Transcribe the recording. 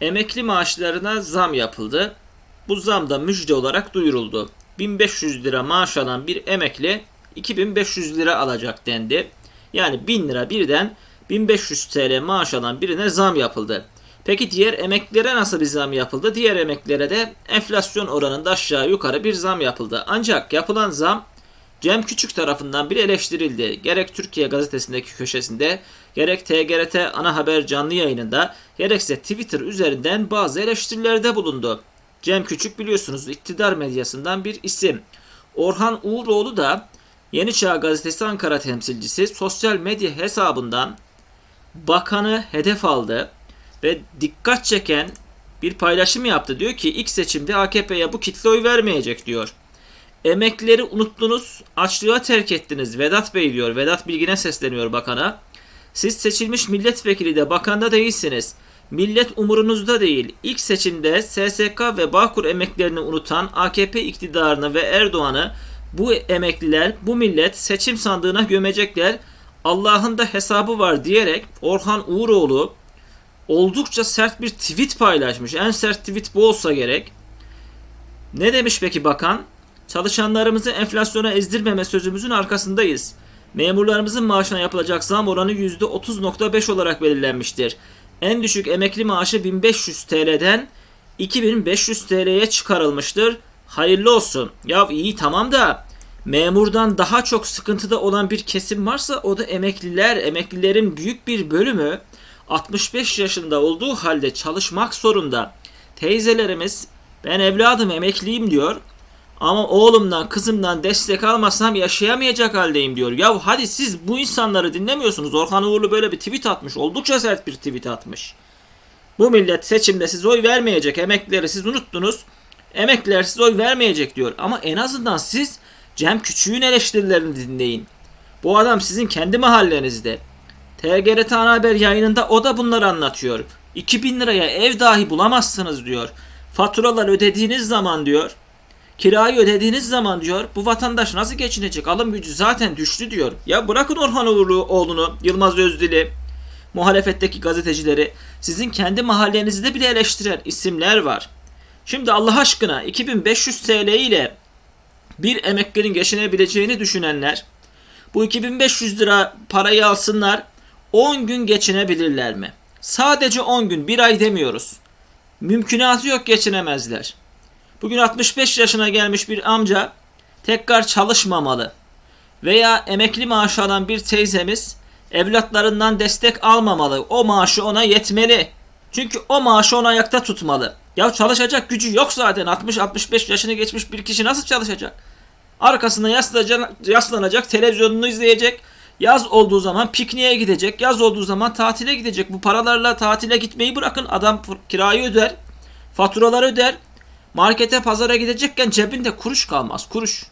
Emekli maaşlarına zam yapıldı. Bu zam da müjde olarak duyuruldu. 1500 lira maaş alan bir emekli 2500 lira alacak dendi. Yani 1000 lira birden 1500 TL maaş alan birine zam yapıldı. Peki diğer emeklilere nasıl bir zam yapıldı? Diğer emeklilere de enflasyon oranında aşağı yukarı bir zam yapıldı. Ancak yapılan zam Cem Küçük tarafından bir eleştirildi. Gerek Türkiye gazetesindeki köşesinde, gerek TGRT ana haber canlı yayınında, gerekse Twitter üzerinden bazı eleştirilerde bulundu. Cem Küçük biliyorsunuz iktidar medyasından bir isim. Orhan Uğuroğlu da Yeni Çağ Gazetesi Ankara temsilcisi sosyal medya hesabından bakanı hedef aldı ve dikkat çeken bir paylaşım yaptı. Diyor ki ilk seçimde AKP'ye bu kitle oy vermeyecek diyor. Emeklileri unuttunuz, açlığa terk ettiniz Vedat Bey diyor. Vedat Bilgin'e sesleniyor bakana. Siz seçilmiş milletvekili de bakanda değilsiniz. Millet umurunuzda değil. İlk seçimde SSK ve Bağkur emeklerini unutan AKP iktidarını ve Erdoğan'ı bu emekliler, bu millet seçim sandığına gömecekler. Allah'ın da hesabı var diyerek Orhan Uğuroğlu oldukça sert bir tweet paylaşmış. En sert tweet bu olsa gerek. Ne demiş peki bakan? Çalışanlarımızı enflasyona ezdirmeme sözümüzün arkasındayız. Memurlarımızın maaşına yapılacak zam oranı %30.5 olarak belirlenmiştir. En düşük emekli maaşı 1500 TL'den 2500 TL'ye çıkarılmıştır. Hayırlı olsun. Ya iyi tamam da memurdan daha çok sıkıntıda olan bir kesim varsa o da emekliler. Emeklilerin büyük bir bölümü 65 yaşında olduğu halde çalışmak zorunda. Teyzelerimiz ben evladım emekliyim diyor. Ama oğlumdan kızımdan destek almasam yaşayamayacak haldeyim diyor. Ya hadi siz bu insanları dinlemiyorsunuz. Orhan Uğurlu böyle bir tweet atmış. Oldukça sert bir tweet atmış. Bu millet seçimde siz oy vermeyecek. Emeklileri siz unuttunuz. Emekliler siz oy vermeyecek diyor. Ama en azından siz Cem Küçük'ün eleştirilerini dinleyin. Bu adam sizin kendi mahallenizde. TGRT Ana Haber yayınında o da bunları anlatıyor. 2000 liraya ev dahi bulamazsınız diyor. Faturalar ödediğiniz zaman diyor. Kirayı ödediğiniz zaman diyor bu vatandaş nasıl geçinecek? Alım gücü zaten düştü diyor. Ya bırakın Orhan Uğurluoğlu'nu, Yılmaz Özdil'i, muhalefetteki gazetecileri. Sizin kendi mahallenizde bile eleştiren isimler var. Şimdi Allah aşkına 2500 TL ile bir emeklinin geçinebileceğini düşünenler bu 2500 lira parayı alsınlar 10 gün geçinebilirler mi? Sadece 10 gün bir ay demiyoruz. Mümkünatı yok geçinemezler. Bugün 65 yaşına gelmiş bir amca tekrar çalışmamalı. Veya emekli maaşı alan bir teyzemiz evlatlarından destek almamalı. O maaşı ona yetmeli. Çünkü o maaşı onu ayakta tutmalı. Ya çalışacak gücü yok zaten. 60-65 yaşını geçmiş bir kişi nasıl çalışacak? Arkasına yaslanacak, televizyonunu izleyecek. Yaz olduğu zaman pikniğe gidecek. Yaz olduğu zaman tatile gidecek. Bu paralarla tatile gitmeyi bırakın. Adam kirayı öder. Faturaları öder. Markete pazara gidecekken cebinde kuruş kalmaz. Kuruş.